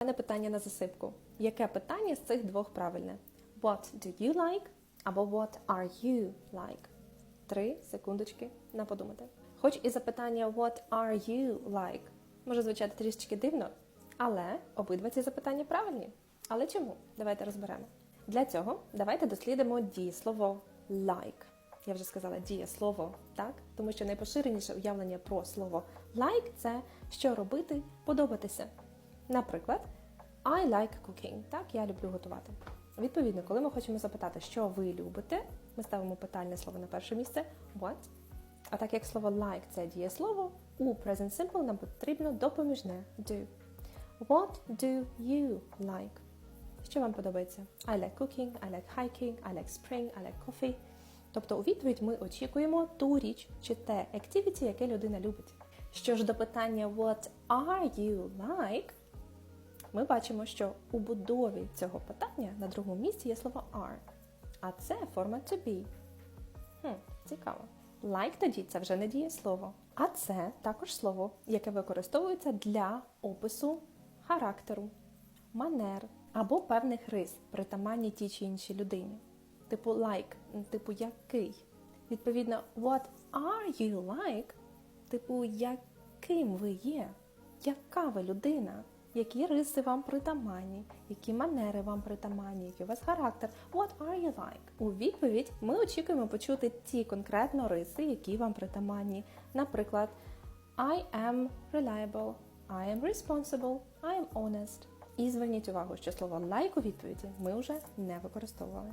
У мене питання на засипку. Яке питання з цих двох правильне? What do you like? Або what are you like? Три секундочки на подумати. Хоч і запитання What are you like може звучати трішечки дивно, але обидва ці запитання правильні. Але чому? Давайте розберемо. Для цього давайте дослідимо дієслово like. Я вже сказала дієслово, так? Тому що найпоширеніше уявлення про слово like це що робити, подобатися. Наприклад, I like cooking. Так, я люблю готувати. Відповідно, коли ми хочемо запитати, що ви любите, ми ставимо питальне слово на перше місце what. А так як слово like це дієслово, у present simple нам потрібно допоміжне do. What do you like? Що вам подобається? I like cooking, I like hiking, I like spring, I like coffee. Тобто у відповідь ми очікуємо ту річ чи те activity, яке людина любить. Що ж до питання What are you like? Ми бачимо, що у будові цього питання на другому місці є слово are, а це форма to be. Хм, цікаво. Like тоді це вже не дієслово, а це також слово, яке використовується для опису характеру, манер або певних рис, притаманні тій чи іншій людині. Типу like, типу який. Відповідно, what are you like? Типу, яким ви є? Яка ви людина? Які риси вам притаманні, які манери вам притаманні, який у вас характер? What are you like? У відповідь ми очікуємо почути ті конкретно риси, які вам притаманні. Наприклад, I am reliable, I am responsible, I am honest. І зверніть увагу, що слово like у відповіді ми вже не використовували.